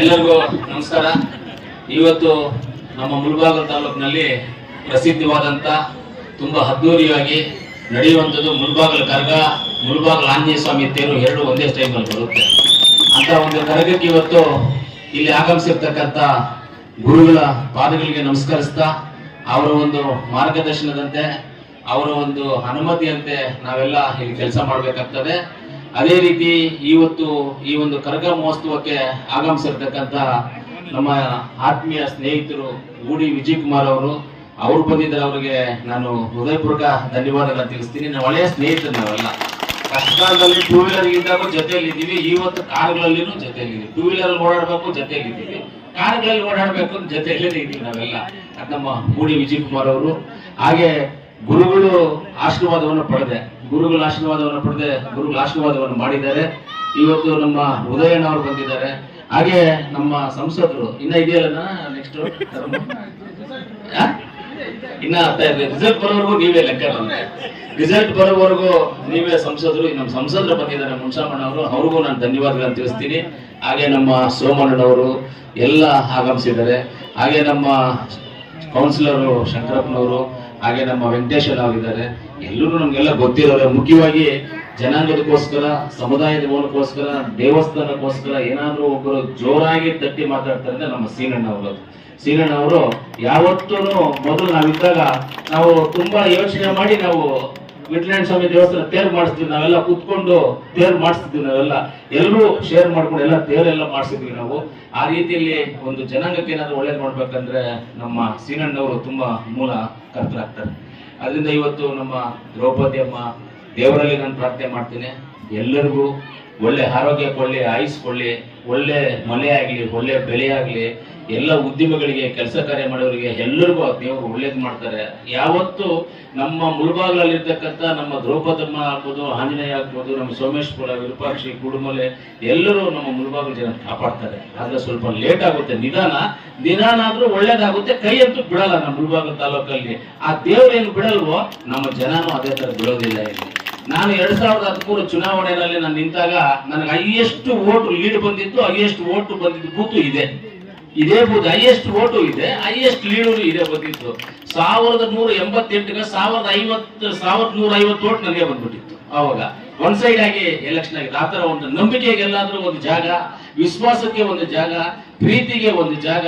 ಎಲ್ಲರಿಗೂ ನಮಸ್ಕಾರ. ಇವತ್ತು ನಮ್ಮ ಮುಳಬಾಗ ತಾಲೂಕಿನಲ್ಲಿ ಪ್ರಸಿದ್ಧವಾದಂತ ತುಂಬಾ ಅದ್ದೂರಿಯಾಗಿ ನಡೆಯುವಂಥದ್ದು ಮುಳಬಾಗಲ ಕರ್ಗ ಮುಳಬಾಗಲ ಆಂಜನೇಯ ಸ್ವಾಮಿ ತೇರು ಎರಡು ಒಂದೇ ಟೈಮಲ್ಲಿ ಬರುತ್ತೆ. ಅಂತ ಒಂದು ಕರಗಕ್ಕೆ ಇವತ್ತು ಇಲ್ಲಿ ಆಗಮಿಸಿರ್ತಕ್ಕಂಥ ಗುರುಗಳ ಪಾದಗಳಿಗೆ ನಮಸ್ಕರಿಸ್ತಾ, ಅವರ ಒಂದು ಮಾರ್ಗದರ್ಶನದಂತೆ, ಅವರ ಒಂದು ಅನುಮತಿಯಂತೆ ನಾವೆಲ್ಲ ಇಲ್ಲಿ ಕೆಲಸ ಮಾಡಬೇಕಾಗ್ತದೆ. ಅದೇ ರೀತಿ ಇವತ್ತು ಈ ಒಂದು ಕರಗ ಮಹೋತ್ಸವಕ್ಕೆ ಆಗಮಿಸಿರ್ತಕ್ಕಂಥ ನಮ್ಮ ಆತ್ಮೀಯ ಸ್ನೇಹಿತರು ಗೂಡಿ ವಿಜಯ್ ಕುಮಾರ್ ಅವರು, ಅವ್ರು ಬಂದಿದ್ದಾರೆ ಅವರಿಗೆ ನಾನು ಹೃದಯಪೂರ್ವಕ ಧನ್ಯವಾದಗಳನ್ನ ತಿಳಿಸ್ತೀನಿ. ನಾವು ಒಳ್ಳೆಯ ಸ್ನೇಹಿತರು ನಾವೆಲ್ಲ. ಕಷ್ಟಕಾಲದಲ್ಲಿ ಟೂ ವೀಲರ್ ಇದ್ದಾಗೂ ಜೊತೆಯಲ್ಲಿ ಇದ್ದೀವಿ ಇವತ್ತು ಕಾರ್ಗಳಲ್ಲಿನೂ ಜೊತೆಯಲ್ಲಿ ಟೂ ವೀಲರ್ ಓಡಾಡಬೇಕು ಜೊತೆಯಲ್ಲಿ ಇದ್ದೀವಿ ಕಾರ್ಗಳಲ್ಲಿ ಓಡಾಡಬೇಕು ಜೊತೆಯಲ್ಲೇ ಇದ್ದೀವಿ ನಾವೆಲ್ಲ ನಮ್ಮ ಗೂಡಿ ವಿಜಯ್ ಕುಮಾರ್ ಅವರು. ಹಾಗೆ ಗುರುಗಳು ಆಶೀರ್ವಾದವನ್ನು ಪಡೆದೆ. ಗುರುಗಳ ಆಶೀರ್ವಾದವನ್ನು ಪಡೆದೆ, ಗುರುಗಳ ಆಶೀರ್ವಾದವನ್ನು ಮಾಡಿದ್ದಾರೆ. ಇವತ್ತು ನಮ್ಮ ಉದಯಣ್ಣ ಅವರು ಬಂದಿದ್ದಾರೆ. ಹಾಗೆ ನಮ್ಮ ಸಂಸದರು, ಇನ್ನ ಇದೆಯಲ್ಲ ನೆಕ್ಸ್ಟ್ ಇನ್ನ ರಿಸಲ್ಟ್ ಬರೋವರೆಗೂ ನೀವೇ ಲೆಕ್ಕ ರಿಸಲ್ಟ್ ಬರೋವರೆಗೂ ನೀವೇ ಸಂಸದರು ನಮ್ಮ ಸಂಸದರು ಬಂದಿದ್ದಾರೆ ಅವರು. ಅವ್ರಿಗೂ ನಾನು ಧನ್ಯವಾದಗಳನ್ನು ತಿಳಿಸ್ತೀನಿ. ಹಾಗೆ ನಮ್ಮ ಸೋಮಣ್ಣನವರು ಎಲ್ಲ ಆಗಮಿಸಿದ್ದಾರೆ. ಹಾಗೆ ನಮ್ಮ ಕೌನ್ಸಿಲರು ಶಂಕರಪ್ಪನವರು ಹಾಗೆ ನಮ್ಮ ವೆಂಕಟೇಶ್ವರ ಇದ್ದಾರೆ ಎಲ್ಲರೂ ನಮ್ಗೆಲ್ಲ ಗೊತ್ತಿರೋರೆ. ಮುಖ್ಯವಾಗಿ ಜನಾಂಗದಕ್ಕೋಸ್ಕರ, ಸಮುದಾಯದ ಮೂಲಕ್ಕೋಸ್ಕರ, ದೇವಸ್ಥಾನಕ್ಕೋಸ್ಕರ ಏನಾದರೂ ಒಬ್ಬರು ಜೋರಾಗಿ ತಟ್ಟಿ ಮಾತಾಡ್ತಾರೆ ಅಂದ್ರೆ ನಮ್ಮ ಸೀನಣ್ಣ ಅವರು ಸೀನಣ್ಣ ಅವರು ಯಾವತ್ತೂ ಮೊದಲು ನಾವಿದ್ದಾಗ ನಾವು ತುಂಬಾ ಯೋಚನೆ ಮಾಡಿ ನಾವು ವಿಟ್ಲಾಂಡ್ ಸ್ವಾಮಿ ದೇವಸ್ಥಾನ ತೇರ್ ಮಾಡಿಸ್ತೀವಿ, ನಾವೆಲ್ಲ ಕುತ್ಕೊಂಡು ತೇರ್ ಮಾಡಿಸ್ತಿದ್ವಿ ನಾವೆಲ್ಲ. ಎಲ್ಲರೂ ಶೇರ್ ಮಾಡ್ಕೊಂಡು ಎಲ್ಲ ತೇರೆಲ್ಲ ಮಾಡಿಸಿದ್ವಿ ನಾವು. ಆ ರೀತಿಯಲ್ಲಿ ಒಂದು ಜನಾಂಗಕ್ಕೆ ಏನಾದ್ರು ಒಳ್ಳೇದು ಮಾಡ್ಬೇಕಂದ್ರೆ ನಮ್ಮ ಸೀನಣ್ಣವರು ತುಂಬಾ ಮೂಲ ಕರ್ತರಾಗ್ತಾರೆ. ಅದರಿಂದ ಇವತ್ತು ನಮ್ಮ ದ್ರೌಪದಿ ಅಮ್ಮ ದೇವರಲ್ಲಿ ನಾನು ಪ್ರಾರ್ಥನೆ ಮಾಡ್ತೀನಿ. ಎಲ್ಲರಿಗೂ ಒಳ್ಳೆ ಆರೋಗ್ಯ ಕೊಳ್ಳಿ ಆಯುಸ್ ಕೊಳ್ಳಿ ಒಳ್ಳೆ ಮಳೆ ಆಗಲಿ, ಒಳ್ಳೆ ಬೆಳೆ ಆಗಲಿ, ಎಲ್ಲ ಉದ್ಯಮಗಳಿಗೆ, ಕೆಲಸ ಕಾರ್ಯ ಮಾಡೋರಿಗೆ ಎಲ್ಲರಿಗೂ ಆ ದೇವರು ಒಳ್ಳೇದು ಮಾಡ್ತಾರೆ. ಯಾವತ್ತು ನಮ್ಮ ಮುಳುಬಾಗ್ಲಲ್ಲಿರ್ತಕ್ಕಂಥ ನಮ್ಮ ದ್ರೌಪದಮ್ಮ ಆಗ್ಬೋದು, ಆಂಜನೇಯ ಆಗ್ಬೋದು, ನಮ್ಮ ಸೋಮೇಶ್ವರ, ವಿರೂಪಾಕ್ಷಿ, ಕುಡುಮಲೆ, ಎಲ್ಲರೂ ನಮ್ಮ ಮುಳುಬಾಗ್ಲ ಜನ ಕಾಪಾಡ್ತಾರೆ. ಆದ್ರೆ ಸ್ವಲ್ಪ ಲೇಟ್ ಆಗುತ್ತೆ. ನಿಧಾನ ನಿಧಾನ ಆದ್ರೂ ಒಳ್ಳೇದಾಗುತ್ತೆ. ಕೈ ಅಂತೂ ಬಿಡಲ್ಲ ನಮ್ಮ ಮುಳುಬಾಗ್ಲ ತಾಲೂಕಲ್ಲಿ. ಆ ದೇವ್ರು ಏನು ಬಿಡಲ್ವೋ, ನಮ್ಮ ಜನನೂ ಅದೇ ಥರ ಬಿಡೋದಿಲ್ಲ ಇಲ್ಲಿ. ನಾನು ಎರಡ್ ಸಾವಿರದ ಹದಿಮೂರು ಚುನಾವಣೆಯಲ್ಲಿ ನಾನು ನಿಂತಾಗ ನನಗೆ ಹೈಯೆಸ್ಟ್ ಓಟ್ ಲೀಡ್ ಬಂದಿದ್ದು ಹೈಯೆಸ್ಟ್ ಓಟ್ ಬಂದಿದ್ದು ಬೂತು ಇದೆ. ಇದೇ ಬೂತ್ ಹೈಯೆಸ್ಟ್ ಓಟು ಇದೆ ಹೈಯೆಸ್ಟ್ ಲೀಡು ಇದೆ ಬಂದಿತ್ತು. ಸಾವಿರದ ನೂರ ಎಂಬತ್ತೆಂಟಿಗೆ ಸಾವಿರದ ಐವತ್ತು, ಸಾವಿರದ ನೂರ ಐವತ್ತು ಓಟ್ ನನಗೆ ಬಂದ್ಬಿಟ್ಟಿತ್ತು ಅವಾಗ. ಒನ್ ಸೈಡ್ ಆಗಿ ಎಲೆಕ್ಷನ್ ಆಗಿದೆ ಆ ಒಂದು ನಂಬಿಕೆಗೆಲ್ಲಾದ್ರೂ ಒಂದು ಜಾಗ, ವಿಶ್ವಾಸಕ್ಕೆ ಒಂದು ಜಾಗ, ಪ್ರೀತಿಗೆ ಒಂದು ಜಾಗ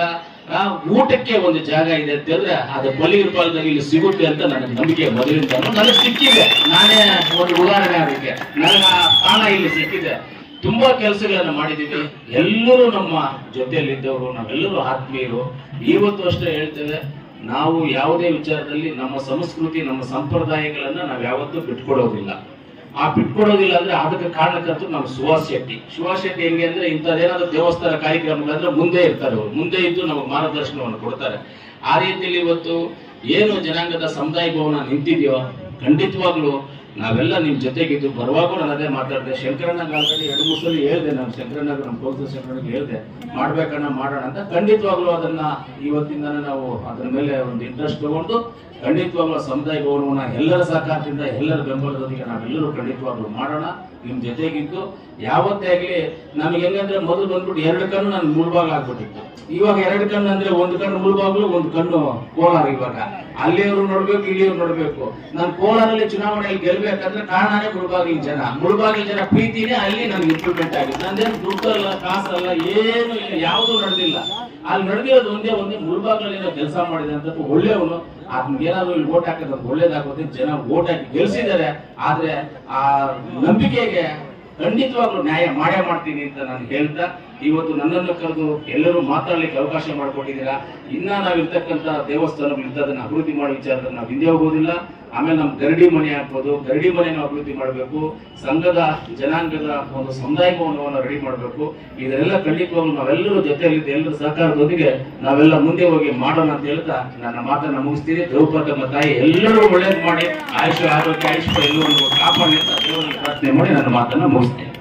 ಆ, ಊಟಕ್ಕೆ ಒಂದು ಜಾಗ ಇದೆ ಅಂತ ಹೇಳಿದ್ರೆ ಅದು ಬಲಿಗಿರ ಪಾಲದಲ್ಲಿ ಇಲ್ಲಿ ಸಿಗುತ್ತೆ ಅಂತ ನನಗೆ ನಂಬಿಕೆ ಮೊದಲಿಂದ ನನಗೆ ಸಿಕ್ಕಿದೆ. ನಾನೇ ಒಂದು ಉದಾಹರಣೆ ಅದಕ್ಕೆ. ನನಗೆ ಆ ಸ್ಥಾನ ಇಲ್ಲಿ ಸಿಕ್ಕಿದೆ. ತುಂಬಾ ಕೆಲಸಗಳನ್ನ ಮಾಡಿದ್ದೀವಿ. ಎಲ್ಲರೂ ನಮ್ಮ ಜೊತೆಯಲ್ಲಿದ್ದವರು ನಾವೆಲ್ಲರೂ ಆತ್ಮೀಯರು. ಇವತ್ತು ಅಷ್ಟೇ ಹೇಳ್ತೇವೆ ನಾವು ಯಾವುದೇ ವಿಚಾರದಲ್ಲಿ ನಮ್ಮ ಸಂಸ್ಕೃತಿ ನಮ್ಮ ಸಂಪ್ರದಾಯಗಳನ್ನ ನಾವು ಯಾವತ್ತೂ ಬಿಟ್ಕೊಡೋದಿಲ್ಲ. ಆ ಬಿಟ್ಕೊಡೋದಿಲ್ಲ ಅಂದ್ರೆ ಅದಕ್ಕೆ ಕಾರಣಕರ್ತರು ನಮ್ಮ ಸುಹಾಸ್ ಶೆಟ್ಟಿ. ಸುಹಾಸ್ ಶೆಟ್ಟಿ ಹೆಂಗೆ ಅಂದ್ರೆ ಇಂಥದ್ದೇನಾದ್ರೂ ದೇವಸ್ಥಾನ ಕಾರ್ಯಕ್ರಮಗಳಂದ್ರೆ ಮುಂದೆ ಇರ್ತಾರೆ ಅವರು. ಮುಂದೆ ಇದ್ದು ನಮಗೆ ಮಾರ್ಗದರ್ಶನವನ್ನು ಕೊಡ್ತಾರೆ. ಆ ರೀತಿಯಲ್ಲಿ ಇವತ್ತು ಏನು ಜನಾಂಗದ ಸಮುದಾಯ ಭವನ ನಿಂತಿದೆಯೋ, ಖಂಡಿತವಾಗ್ಲೂ ನಾವೆಲ್ಲ ನಿಮ್ಮ ಜೊತೆಗಿದ್ದು ಬರುವಾಗೂ ನಾನು ಅದೇ ಮಾತಾಡಿದೆ. ಶಂಕರಣ್ಣಗೆ ಕಾಲದಲ್ಲಿ ಎರಡು ಮೂರು ಸಲ ಹೇಳಿದೆ ನಾನು ಶಂಕರಣ್ಣಗೆ ನಮ್ಮ ಕೋಲ್ಸ ಶಂಕರಣ್ಣಗೆ ಹೇಳಿದೆ. ಮಾಡ್ಬೇಕಣ್ಣ, ಮಾಡೋಣ ಅಂತ ಖಂಡಿತವಾಗ್ಲೂ ಅದನ್ನ ಇವತ್ತಿಂದ ನಾವು ಅದ್ರ ಮೇಲೆ ಒಂದು ಇಂಟ್ರೆಸ್ಟ್ ತಗೊಂಡು ಖಂಡಿತವಾಗ್ಲೂ ಸಮುದಾಯ ಗೌರವನ ಎಲ್ಲರ ಸಹಕಾರದಿಂದ, ಎಲ್ಲರ ಬೆಂಬಲದೊಂದಿಗೆ ನಾವೆಲ್ಲರೂ ಖಂಡಿತವಾಗ್ಲೂ ಮಾಡೋಣ. ನಿಮ್ ಜೊತೆಗಿತ್ತು ಯಾವತ್ತೇ ಆಗ್ಲಿ ನಮ್ಗೆ ಹೆಂಗಂದ್ರೆ ಮೊದಲು ಬಂದ್ಬಿಟ್ಟು ಎರಡು ಕಣ್ಣು ನಾನು ಮುಳ್ಬಾಗ ಆಗ್ಬಿಟ್ಟಿತ್ತು. ಇವಾಗ ಎರಡು ಕಣ್ಣು ಅಂದ್ರೆ ಒಂದು ಕಣ್ಣು ಮುಳ್ಬಾಗ್ಲು, ಒಂದು ಕಣ್ಣು ಕೋಲಾರ ಇವಾಗ. ಅಲ್ಲಿಯವರು ನೋಡ್ಬೇಕು, ಇಲ್ಲಿಯವ್ರು ನೋಡ್ಬೇಕು. ನಾನು ಕೋಲಾರಲ್ಲಿ ಚುನಾವಣೆಯಲ್ಲಿ ಗೆಲ್ಬೇಕಂದ್ರೆ ಕಾರಣನೇ ಮುಳ್ಬಾಗಿನ ಜನ. ಮುಳ್ಬಾಗಿನ ಜನ ಪ್ರೀತಿನೇ ಅಲ್ಲಿ ನನ್ಗೆ ಇಂಪ್ರೂವ್ಮೆಂಟ್ ಆಗಿದೆ. ನಂದೇನು ದುಡ್ಡಲ್ಲ ಕಾಸಲ್ಲ ಏನು ಇಲ್ಲ, ಯಾವುದೂ ನಡೆದಿಲ್ಲ. ಅಲ್ಲಿ ನಡೆದಿರೋದು ಒಂದೇ ಒಂದೇ ಮುಳ್ಬಾಗ್ಲಲ್ಲಿ ಏನೋ ಕೆಲಸ ಮಾಡಿದೆ ಅಂತ ಒಳ್ಳೆಯವನು ಏನಾದ್ರು ಇಲ್ಲಿ ಓಟ್ ಹಾಕಿದ್ರೆ ಒಳ್ಳೇದಾಗುತ್ತೆ, ಜನ ಓಟ್ ಹಾಕಿ ಗೆಲ್ಸಿದ್ದಾರೆ, ಆದ್ರೆ ಆ ನಂಬಿಕೆಗೆ ಖಂಡಿತವಾಗ್ಲೂ ನ್ಯಾಯ ಮಾಡೇ ಮಾಡ್ತೀನಿ ಅಂತ ನಾನು ಹೇಳ್ತಾ ಇವತ್ತು ನನ್ನನ್ನು ಕರೆದು ಎಲ್ಲರೂ ಮಾತಾಡ್ಲಿಕ್ಕೆ ಅವಕಾಶ ಮಾಡಿಕೊಟ್ಟಿದ್ದೀರಾ? ಇನ್ನ ನಾವಿರ್ತಕ್ಕಂಥ ದೇವಸ್ಥಾನಗಳಿದ್ದದನ್ನ ಅಭಿವೃದ್ಧಿ ಮಾಡೋ ವಿಚಾರದಲ್ಲಿ ನಾವು ಹಿಂದೆ ಹೋಗೋದಿಲ್ಲ. ಆಮೇಲೆ ನಮ್ಮ ಗರಡಿ ಮನೆ ಆಗ್ಬೋದು. ಗರಡಿ ಮನೆಯನ್ನು ಅಭಿವೃದ್ಧಿ ಮಾಡಬೇಕು. ಸಂಘದ, ಜನಾಂಗದ ಒಂದು ಸಮುದಾಯ ಭವನವನ್ನು ರೆಡಿ ಮಾಡಬೇಕು. ಇದೆಲ್ಲ ಖಂಡಿತವಾಗ್ಲು ನಾವೆಲ್ಲರೂ ಜೊತೆಯಲ್ಲಿದ್ದು ಎಲ್ಲರ ಸಹಕಾರದೊಂದಿಗೆ ನಾವೆಲ್ಲ ಮುಂದೆ ಹೋಗಿ ಮಾಡೋಣ ಅಂತ ಹೇಳ್ತಾ ನನ್ನ ಮಾತನ್ನ ಮುಗಿಸ್ತೀನಿ. ದ್ರೌಪದಮ್ಮ ತಾಯಿ ಎಲ್ಲರೂ ಒಳ್ಳೇದು ಮಾಡಿ. ಆಯುಷ್ ಆರೋಗ್ಯ ಆಯುಷ್ ಎಲ್ಲರೂ ಕಾಪಾಡಿ ಅಂತ ಪ್ರಾರ್ಥನೆ ಮಾಡಿ ನನ್ನ ಮಾತನ್ನ ಮುಗಿಸ್ತೇನೆ.